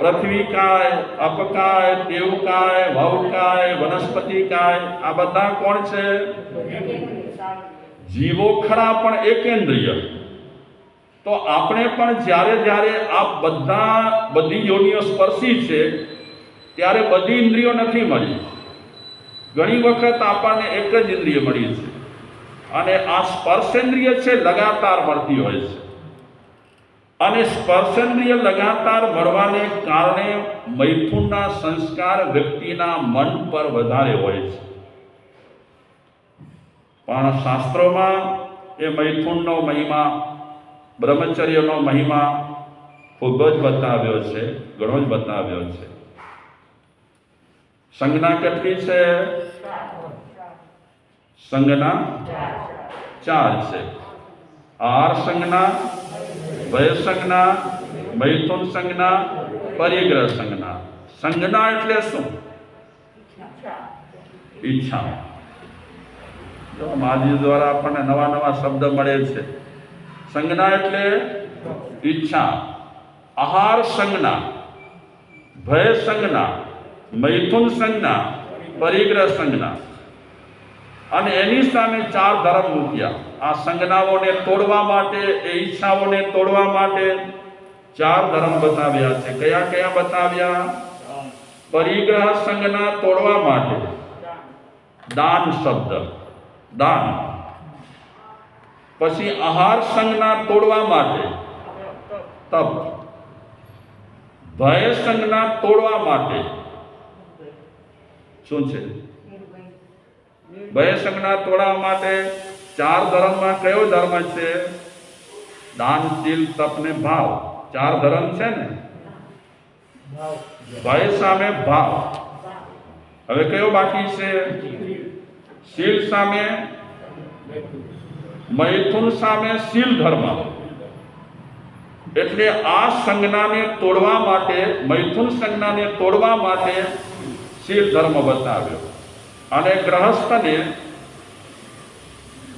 પૃથ્વીકાય, અપકાય, દેવકાય ભવકાય વનસ્પતિકાય, આ બધા કોણ છે? જીવો ખરા પણ એકેન્દ્રિય. તો આપણે પણ જ્યારે જ્યારે આ બધા બધી યોનિઓ સ્પર્શી છે, ત્યારે બધી ઇન્દ્રિયો નથી મળી. ઘણી વખત આપણને એક જ ઇન્દ્રિય મળી છે. અને આ સ્પર્શેન્દ્રિય છે, લગાતાર મળતી હોય છે. અને સ્પર્શેન્દ્રિય લગાતાર મળવાને કારણે મૈથુનના સંસ્કાર વ્યક્તિના મન પર વધારે હોય છે. પણ શાસ્ત્રોમાં એ મૈથુનનો મહિમા, બ્રહ્મચર્યનો મહિમા ખૂબ જ બતાવ્યો છે, ઘણો જ બતાવ્યો છે. સંજ્ઞા કેટલી છે? સંજ્ઞા ચાર છે. આર સંજ્ઞા ભય સંજ્ઞા મૈથુન સંજ્ઞા પરિગ્રહ સંજ્ઞા. સંજ્ઞા એટલે શું? ઈચ્છા. તો મહાજી દ્વારા આપણને નવા નવા શબ્દ મળે છે. સંજ્ઞા એટલે ઈચ્છા. આહાર સંજ્ઞા ભય સંજ્ઞા મૈથુન સંજ્ઞા પરિગ્રહ સંજ્ઞા. અને એની સામે ચાર ધર્મ મૂક્યા. આ સંજ્ઞાઓને તોડવા માટે, એ ઈચ્છાઓને તોડવા માટે ચાર ધર્મ બતાવ્યા છે. કયા કયા બતાવ્યા? પરિગ્રહ સંજ્ઞા તોડવા માટે. દાન શબ્દ. દાન. પછી આહાર સંજ્ઞા તોડવા માટે. તપ. ભય સંજ્ઞા તોડવા માટે. શું છે? ભય સંજ્ઞા તોડવા માટે ચાર ધર્મમાં કયો ધર્મ છે? દાન, શીલ, તપ ને ભાવ. ચાર ધર્મ છે ને? ભય સામે ભાવ. હવે કયો બાકી છે? શીલ સામે મૈથુન સામે શીલ ધર્મ. એટલે આ સંજ્ઞાને તોડવા માટે, મૈથુન સંજ્ઞાને તોડવા માટે શીલ ધર્મ બતાવ્યો. અને ગ્રહસ્થને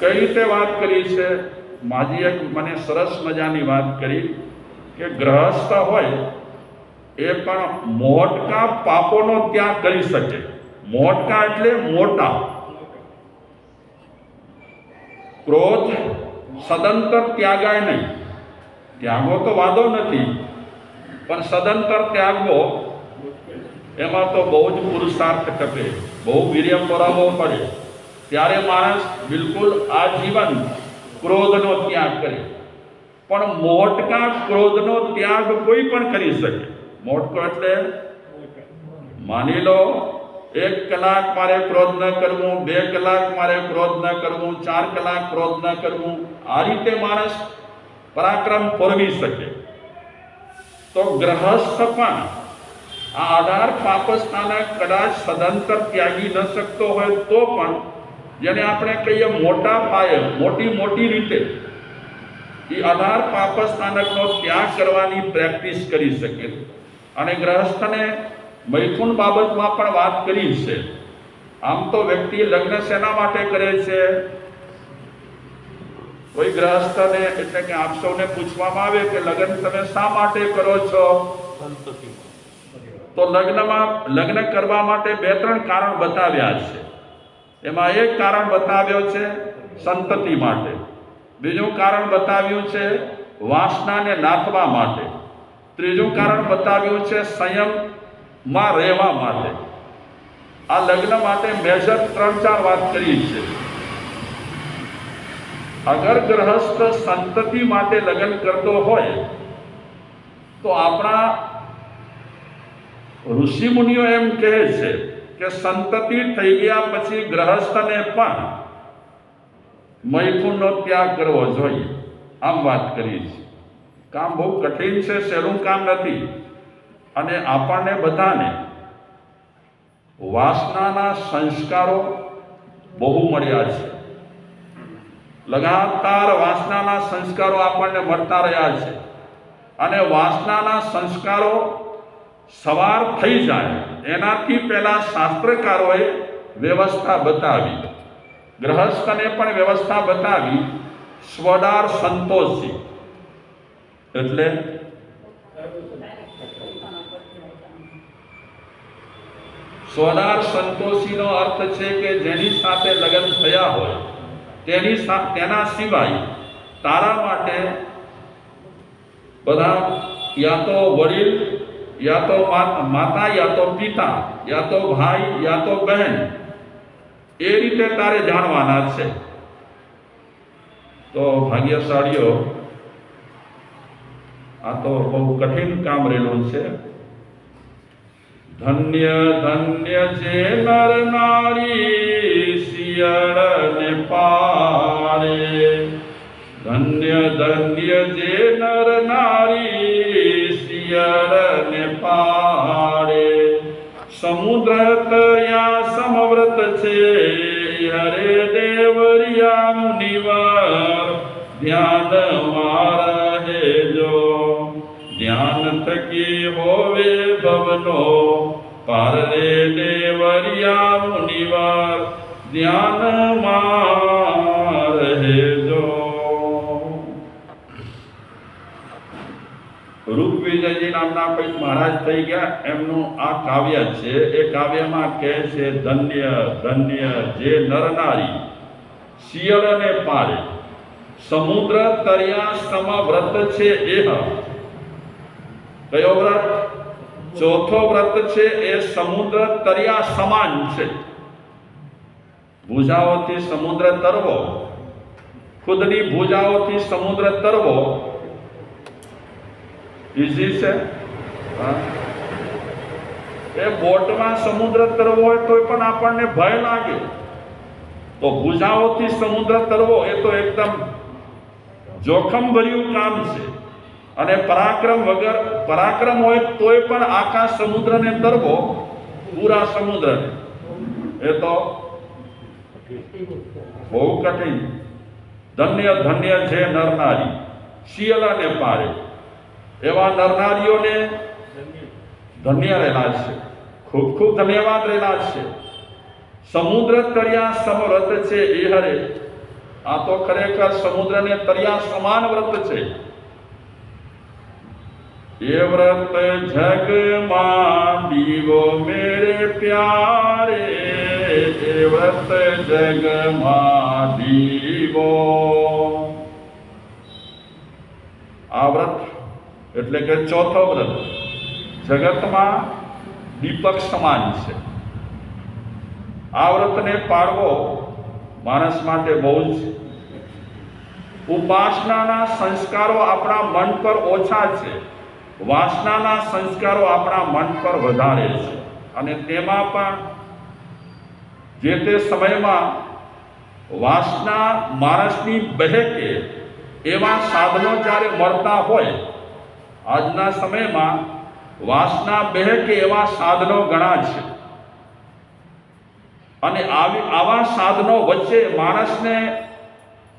કઈ રીતે વાત કરી છે? માજીએ મને સરસ મજાની વાત કરી કે ગ્રહસ્થ હોય એ પણ મોટકા પાપોનો ત્યાગ કરી શકે. મોટકા એટલે મોટા. ક્રોધ સદંતર ત્યાગાય નહીં. ત્યાગો તો વાંધો નથી, પણ સદંતર ત્યાગવો એમાં તો બહુ જ પુરુષાર્થ ખપે. બહુ વીર્ય પરાવવો પડે ત્યારે માણસ બિલકુલ આજીવન ક્રોધનો ત્યાગ કરે. પણ મોટકા ક્રોધનો ત્યાગ કોઈ પણ કરી શકે. મોટકો એટલે? માની લો, એક કલાક મારે ક્રોધ ન કરવું, બે કલાક મારે ક્રોધ ન કરવું, ચાર કલાક ક્રોધ ન કરવું, આ રીતે માણસ પરાક્રમ ફોરવી શકે. તો ગ્રહસ્થ પણ આ આધાર પાપસ્થાના કદાચ સદંતર ત્યાગી ન શકતો હોય તો પણ જેને આપણે કહીએ મોટા પાયે, મોટી મોટી રીતે, એ આધાર પાપસ્થાનકનો ત્યાગ કરવાની પ્રેક્ટિસ કરી શકે. અને ગ્રહસ્થને મૈથુન બાબતમાં પણ વાત કરી છે. આમ તો વ્યક્તિ લગ્ન શેના માટે કરે છે? કોઈ ગ્રહસ્થને, એટલે કે આપ સૌને પૂછવામાં આવે કે લગ્ન તમે શા માટે કરો છો? તો લગ્નમાં, લગ્ન કરવા માટે બે ત્રણ કારણ બતાવ્યા છે. એમાં એક કારણ બતાવ્યો છે સંતતિ માટે. બીજું કારણ બતાવ્યું છે વાસનાને નાથવા માટે. ત્રીજું કારણ બતાવ્યું છે સંયમમાં રહેવા માટે. આ લગ્ન માટે મેજર ત્રણ ચાર વાત કરી છે. અગર ગ્રહસ્થ સંતતિ માટે લગ્ન કરતો હોય, તો આપણા ઋષિ મુનિઓ એમ કહે છે કે સંતતિ થઈ ગયા પછી ગ્રહસ્થને પણ મૈથુનનો ત્યાગ કરવો જોઈએ. આમ વાત કરી છે. કામ બહુ કઠિન છે સહેલું કામ નથી. અને આપણને બધાને વાસનાના સંસ્કારો બહુ મળ્યા છે. લગાતાર વાસનાના સંસ્કારો આપણને મળતા રહ્યા છે. અને વાસનાના સંસ્કારો સવાર થઈ જાય. એનાથી પહેલાં શાસ્ત્રકારોએ વ્યવસ્થા બતાવી. ગ્રહસ્થને પણ વ્યવસ્થા બતાવી. સ્વડાર સંતોષી. એટલે? સ્વદાર સંતોષીનો અર્થ છે કે જેની સાથે લગ્ન થયા હોય, તેની તેના સિવાય તારા માટે બધા, યા તો વડીલ યા તો માતા યા તો પિતા યા તો ભાઈ યા તો બહેન એ રીતે તારે જાણવાના છે. તો ભાગ્યશાળીઓ, આ તો બહુ કઠિન કામ રહેલું છે. ધન્ય ધન્ય જે નર નારી શિયળ ને પારે ધન્ય ધન્ય જે નર નારી શિયળ સમુદ્ર તર્યા સમવ્રત છે. હરે દેવરિયા મુનિવાર. ધ્યાન મારા હે જો ધ્યાન થકી હોવે ભવનો. પાર રે દેવરિયા મુનિવાર. ધ્યાન માર હે જો રૂપવિજયજી નામના કોઈ મહારાજ થઈ ગયા, એમનું આ કાવ્ય છે, એ કાવ્યમાં કહે છે, ધન્ય ધન્ય, જે નરનારી શિયળને પાડે સમુદ્ર તર્યા સમ વ્રત છે એહ. કયો વ્રત? ચોથો વ્રત છે એ સમુદ્ર તર્યા સમાન છે. ભુજાઓથી સમુદ્ર તરવો, ખુદની ભુજાઓથી સમુદ્ર તરવો ઈઝી છે. એ બોટમાં સમુદ્ર તરવો હોય તો પણ આપણને ભય લાગે. તો ભુજાઓથી સમુદ્ર તરવો એ તો એકદમ જોખમ ભર્યું કામ છે. અને પરાક્રમ વગર પરાક્રમ હોય તોય પણ આખા સમુદ્રને તરવો, પૂરા સમુદ્રને. એ તો બહુ કઠિન. ધન્ય ધન્ય છે નરનારી શિયલાને પારે એવા નરનારીઓને ધન્ય રહેલા છે. ખૂબ ખૂબ ધન્યવાદ રહેલા છે. સમુદ્ર તર્યા સમવ્રત છે એ હરે. આ તો ખરેખર સમુદ્રને તરિયા સમાન વ્રત છે. એ વ્રત જગમાં દીવો મેરે પ્યારે. એ વ્રત જગમાં દીવો આ વ્રત એટલે કે ચોથો વ્રત જગતમાં દીપક સમાન છે. આ વ્રતને પાળવો માણસ માટે બહુ જ ઉપાસનાના સંસ્કારો આપણા મન પર ઓછા છે. વાસનાના સંસ્કારો આપણા મન પર વધારે છે. અને તેમાં પણ જે તે સમયમાં વાસના માણસની બહેકે એવા સાધનો જ્યારે મળતા હોય આજના સમયમાં વાસના બહેકે એવા સાધનો ઘણા છે. અને આવી, આવા સાધનો વચ્ચે માણસને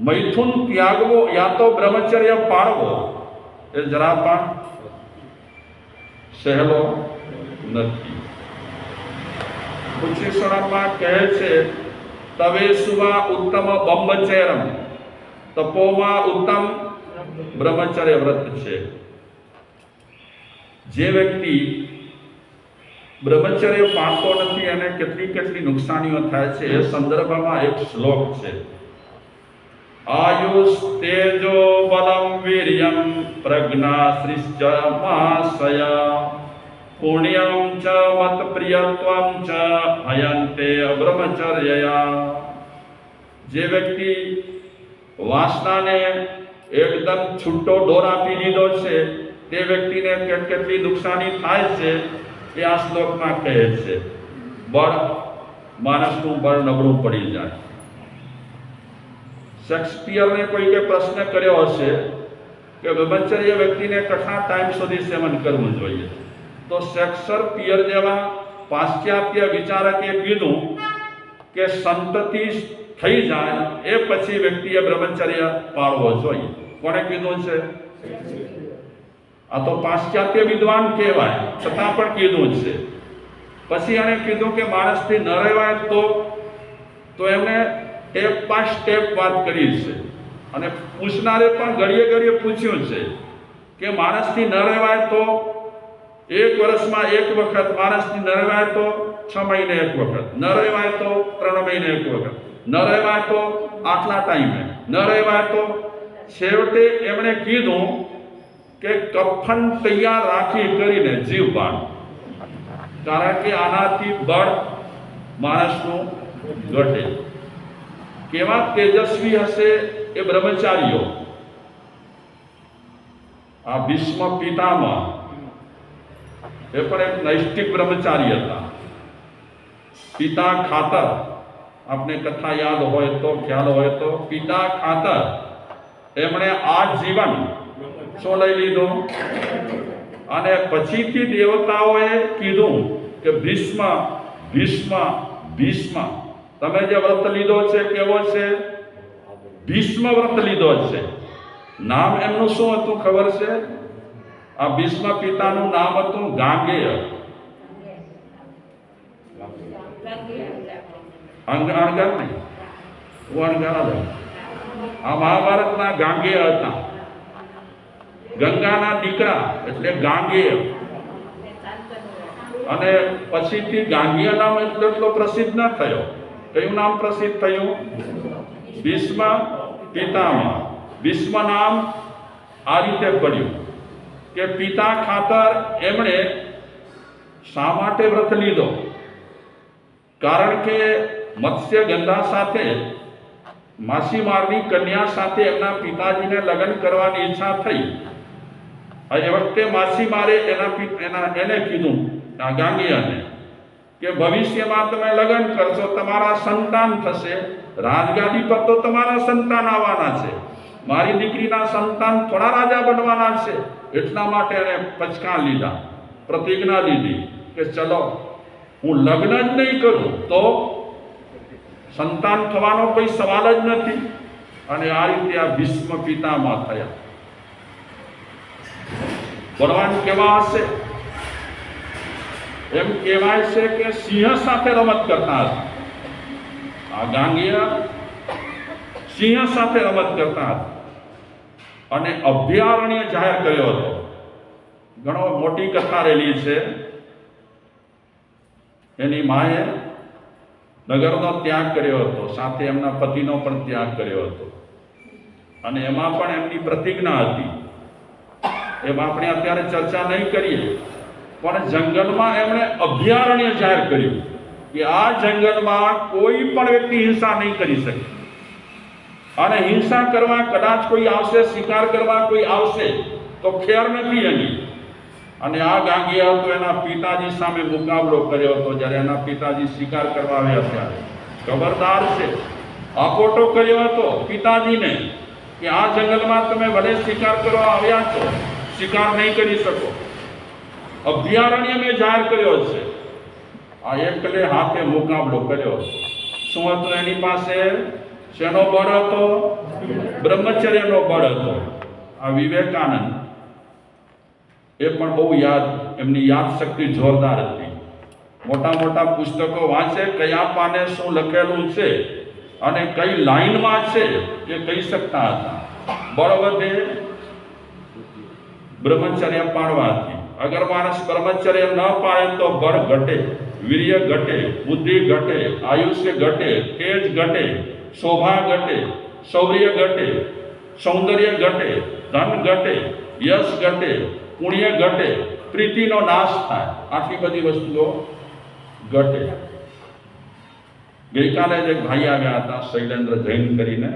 મૈથુન ત્યાગવો યા તો બ્રહ્મચર્ય પાળવો, એ જરા પણ સહેલો નથી. ઉચ્ચેશ્વરમાં કહે છે, તવે સુવા ઉત્તમ બ્રહ્મચર્યમ તપોમાં ઉત્તમ બ્રહ્મચર્ય વ્રત છે. જે વ્યક્તિ બ્રહ્મચર્ય પાળતો નથી અને કેટલી કેટલી નુકસાનીઓ થાય છે, એ સંદર્ભમાં એક શ્લોક છે. આયુષ તેજો બલમ વીર્યમ પ્રજ્ઞા શ્રીશ્ચ માસય પુણ્યમ ચ મત પ્રિયત્વમ ચ હયંતે બ્રહ્મચર્યયા. જે વ્યક્તિ વાસનાને એકદમ છૂટો દોર આપી દીધો છે તે વ્યક્તિને કેટ કેટલી નુકસાની થાય છે એ આ શ્લોકમાં કહે છે. બળ, માણસનું બળ નબળું પડી જાય. શેક્સપિયરને કોઈકે પ્રશ્ન કર્યો હશે કે બ્રહ્મચર્ય વ્યક્તિને કેટલા ટાઈમ સુધી સેવન કરવું જોઈએ. તો શેક્સપિયર જેવા પાશ્ચાત્ય વિચારકે કીધું કે સંતતિ થઈ જાય એ પછી વ્યક્તિએ બ્રહ્મચર્ય પાળવો જોઈએ. કોણે કીધું છે? આ તો પાશ્ચાત્ય વિદ્વાન કહેવાય. છતાં પણ કીધું જ છે. પછી એણે કીધું કે માણસથી ન રહેવાય તો તો એમણે ટેપ બાય સ્ટેપ વાત કરી છે. અને પૂછનારે પણ ઘડીએ ઘડીએ પૂછ્યું છે કે માણસથી ન રહેવાય તો, એક વર્ષમાં એક વખત. માણસથી ન રહેવાય તો છ મહિને એક વખત. ન રહેવાય તો ત્રણ મહિને એક વખત. ન રહેવાય તો આટલા ટાઈમે ન રહેવાય તો છેવટે એમણે કીધું કે કફન તૈયાર રાખી કરીને જીવ બાણ કારણ કે આનાથી બળ માણસનું ઘટે. કેવા તેજસ્વી હશે એ બ્રહ્મચારીઓ? આ ભીષ્મ પિતામાં એ પણ એક નૈષ્ઠિક બ્રહ્મચારી હતા. પિતા ખાતર. આપને કથા યાદ હોય તો, ખ્યાલ હોય તો, પિતા ખાતર. એમણે આ જીવન શું લઈ લીધું? અને પછીથી દેવતાઓએ કીધું કે ભીષ્મ ભીષ્મ ભીષ્મ. તમે જે વ્રત લીધો છે, કેવો છે? ભીષ્મ વ્રત લીધો છે. નામ એમનું શું હતું ખબર છે? આ ભીષ્મ પિતાનું નામ હતું ગાંગેય. અણગાર નહીં. હું અણગાર જ આ મહાભારતના ગાંગેય હતા. ગંગાના દીકરા એટલે ગાંગેય. અને પછીથી ગાંગીય નામ એટલો એટલો પ્રસિદ્ધ ન થયો. કયું નામ પ્રસિદ્ધ થયું? ભીષ્મ પિતામહ. ભીષ્મ નામ આ રીતે પડ્યું કે પિતા ખાતર એમણે શા માટે વ્રત લીધો? કારણ કે મત્સ્ય ગંધા સાથે, માછીમારની કન્યા સાથે એમના પિતાજીને લગ્ન કરવાની ઈચ્છા થઈ. એ વખતે માછીમારે એના એના એને કીધું, આ ગાંગીયાને, કે ભવિષ્યમાં તમે લગ્ન કરશો, તમારા સંતાન થશે. રાજગાદી પર તો તમારા સંતાન આવવાના છે. મારી દીકરીના સંતાન થોડા રાજા બનવાના છે. એટલા માટે એણે પચકા લીધા, પ્રતિજ્ઞા લીધી, કે ચલો, હું લગ્ન જ નહીં કરું તો સંતાન થવાનો કોઈ સવાલ જ નથી. અને આ રીતે આ ભીષ્મ પિતામાં થયા. બળવાન કેવા હશે એમ કહેવાય છે કે સિંહ સાથે રમત કરતા હતા આ ગાંગિયા સિંહ સાથે રમત કરતા હતા અને અભયારણ્ય જાહેર કર્યો હતો. ઘણો મોટી કથા રહેલી છે. એની માએ નગરનો ત્યાગ કર્યો હતો. સાથે એમના પતિનો પણ ત્યાગ કર્યો હતો. અને એમાં પણ એમની પ્રતિજ્ઞા હતી. એમાં આપણે અત્યારે ચર્ચા નહીં કરીએ. પણ જંગલમાં એમણે અભયારણ્ય જાહેર કર્યું કે આ જંગલમાં કોઈ પણ વ્યક્તિ હિંસા નહીં કરી શકે. અને હિંસા કરવા કદાચ કોઈ આવશે, શિકાર કરવા કોઈ આવશે, તો ખેર નથી એની. અને આ ગાંગીયા હતો, એના પિતાજી સામે મુકાબલો કર્યો હતો, જ્યારે એના પિતાજી શિકાર કરવા આવ્યા ત્યારે. ખબરદાર છે. આકોટો કર્યો હતો પિતાજીને કે આ જંગલમાં તમે ભલે શિકાર કરવા આવ્યા છો શિકાર નહીં કરી શકો. અભયારણ્ય મેં જાહેર કર્યો છે. આ એકલે હાથે મુકાબલો કર્યો. શું હતું એની પાસે? શેનો બળ હતો? બ્રહ્મચર્યનો બળ હતો. આ વિવેકાનંદ. એ પણ બહુ યાદ, એમની યાદ શક્તિ જોરદાર હતી. મોટા મોટા પુસ્તકો વાંચે, કયા પાને શું લખેલું છે અને કઈ લાઈનમાં છે એ કહી શકતા હતા. બળ વધે બ્રહ્મચર્ય પાળવાથી અગર માણસ બ્રહ્મચર્ય ન પાળે તો બળ ઘટે, વીર્ય ઘટે, બુદ્ધિ ઘટે, આયુષ્ય ઘટે, તેજ ઘટે, શોભા ઘટે, શૌર્ય ઘટે, સૌંદર્ય ઘટે, ધન ઘટે, યશ ઘટે, પુણ્ય ઘટે, પ્રીતિનો નાશ થાય. આટલી બધી વસ્તુઓ ઘટે. ગઈકાલે જ એક ભાઈ આવ્યા હતા, શૈલેન્દ્ર જૈન કરીને.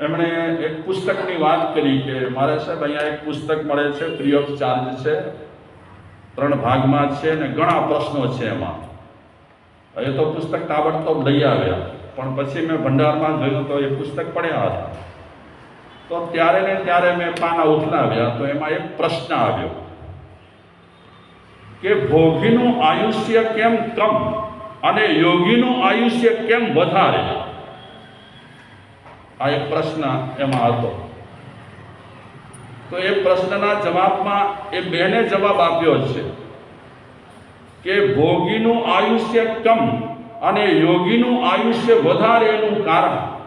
એમણે એક પુસ્તકની વાત કરી કે મારે સાહેબ અહીંયા એક પુસ્તક મળે છે ફ્રી ઓફ ચાર્જ છે. ત્રણ ભાગમાં છે ને ઘણા પ્રશ્નો છે એમાં. એ તો પુસ્તક તાબડતોબ લઈ આવ્યા. પણ પછી મેં ભંડારમાં જોયું તો એ પુસ્તક પડ્યા હતા. તો ત્યારે ને ત્યારે મેં પાના ઉથલાવ્યા તો એમાં એક પ્રશ્ન આવ્યો કે ભોગીનું આયુષ્ય કેમ કમ અને યોગીનું આયુષ્ય કેમ વધારે? આ એક પ્રશ્ન એમાં હતો તો એ પ્રશ્નના જવાબમાં એ બેને જવાબ આપ્યો છે કે ભોગીનું આયુષ્ય કમ અને યોગીનું આયુષ્ય વધારે એનું કારણ.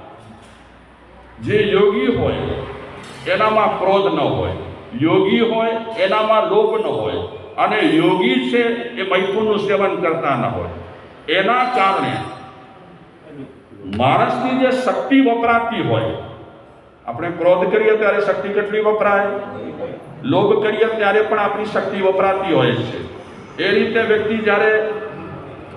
જે યોગી હોય, એનામાં ક્રોધ ન હોય. યોગી હોય, એનામાં લોભ ન હોય. અને યોગી છે, એ મૈથુનનું સેવન કરતા ન હોય. એના કારણે માણસની જે શક્તિ વપરાતી હોય, આપણે ક્રોધ કરીએ ત્યારે શક્તિ કેટલી વપરાય? લોભ કરીએ ત્યારે પણ આપણી શક્તિ વપરાતી હોય છે. એ રીતે વ્યક્તિ જ્યારે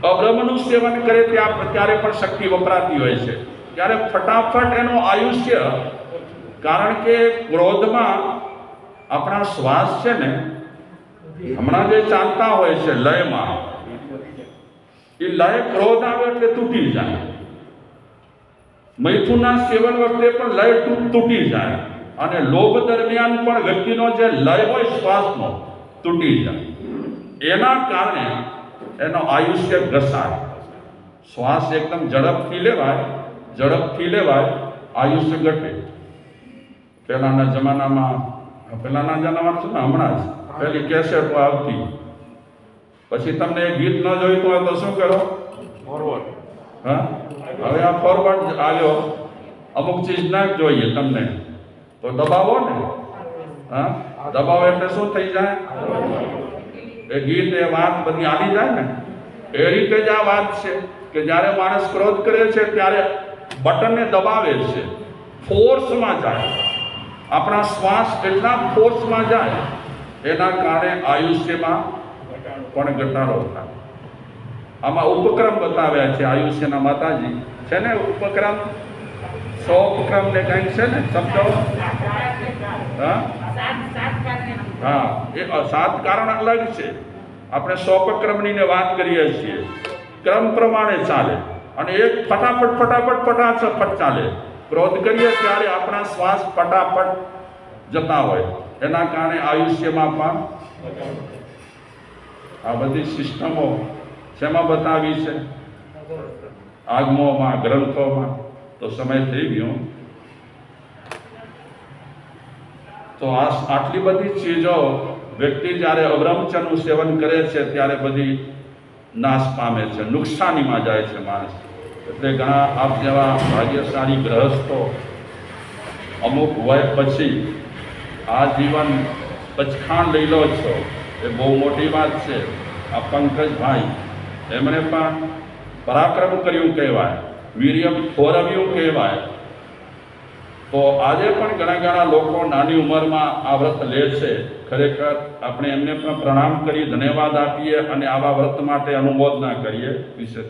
અબ્રહ્મનું સેવન કરે ત્યાં ત્યારે પણ શક્તિ વપરાતી હોય છે. ત્યારે ફટાફટ એનું આયુષ્ય, કારણ કે ક્રોધમાં આપણા શ્વાસ છે ને, હમણાં જે ચાલતા હોય છે લયમાં, એ લય ક્રોધ આવે એટલે તૂટી જાય. મૈથુનના સેવન વખતે પણ લય તૂટી જાય. અને લોભ દરમિયાન પણ વ્યક્તિનો જે લય હોય શ્વાસનો તૂટી જાય. એના કારણે એનો આયુષ્ય ઘસાય. શ્વાસ એકદમ ઝડપથી લેવાય ઝડપથી લેવાય, આયુષ્ય ઘટે. પહેલાંના જમાનામાં પહેલાંના જમાનામાં છે ને હમણાં જ. પહેલી કેસેટો આવતી. પછી તમને ગીત ન જોઈતું હોય તો શું કરો? ફોરવર્ડ હા? હવે આ ફોરવર્ડ આવ્યો અમુક ચીજ ના જોઈએ તમને. તો દબાવો ને. હા? દબાવો એટલે શું થઈ જાય? એ ગીત, એ વાત બધી આવી જાય ને. એ રીતે જ આ વાત છે કે જ્યારે માણસ ક્રોધ કરે છે ત્યારે બટનને દબાવે છે. ફોર્સમાં જાય. આપણા શ્વાસ એટલા ફોર્સમાં જાય. એના કારણે આયુષ્યમાં પણ ઘટાડો થાય. આમાં ઉપક્રમ બતાવ્યા છે આયુષ્યના માતાજી. છે ને ઉપક્રમ? સો ઉપક્રમ ને કંઈક છે ને? શબ્દો? હા? હા. એ સાત કારણ અલગ છે. આપણે સોપક્રમની ને વાત કરીએ છીએ. ક્રમ પ્રમાણે ચાલે. અને એક ફટાફટ ફટાફટ ફટાફટ ચાલે. ક્રોધ કરીએ ત્યારે આપણા શ્વાસ ફટાફટ જતા હોય. એના કારણે આયુષ્યમાં પણ આ બધી સિસ્ટમો શેમાં બતાવી છે? આગમોમાં, ગ્રંથોમાં? તો સમય થઈ ગયો. તો આ આટલી બધી ચીજો વ્યક્તિ જ્યારે અબ્રહ્મચરનું સેવન કરે છે, ત્યારે બધી નાશ પામે છે, નુકસાનીમાં જાય છે માણસ. એટલે ઘણા આપ જેવા ભાગ્યશાળી ગ્રહસ્થો અમુક વય પછી આ જીવન પચખાણ લઈ લો છો. એ બહુ મોટી વાત છે. આ પંકજભાઈ એમણે પણ પરાક્રમ કર્યું કહેવાય. વીર્ય ખોરવ્યું કહેવાય. તો આજે પણ ઘણા ઘણા લોકો નાની ઉંમરમાં આ વ્રત લે છે. ખરેખર આપણે એમને પણ પ્રણામ કરી, ધન્યવાદ આપીએ અને આવા વ્રત માટે અનુમોદના કરીએ. વિશેષ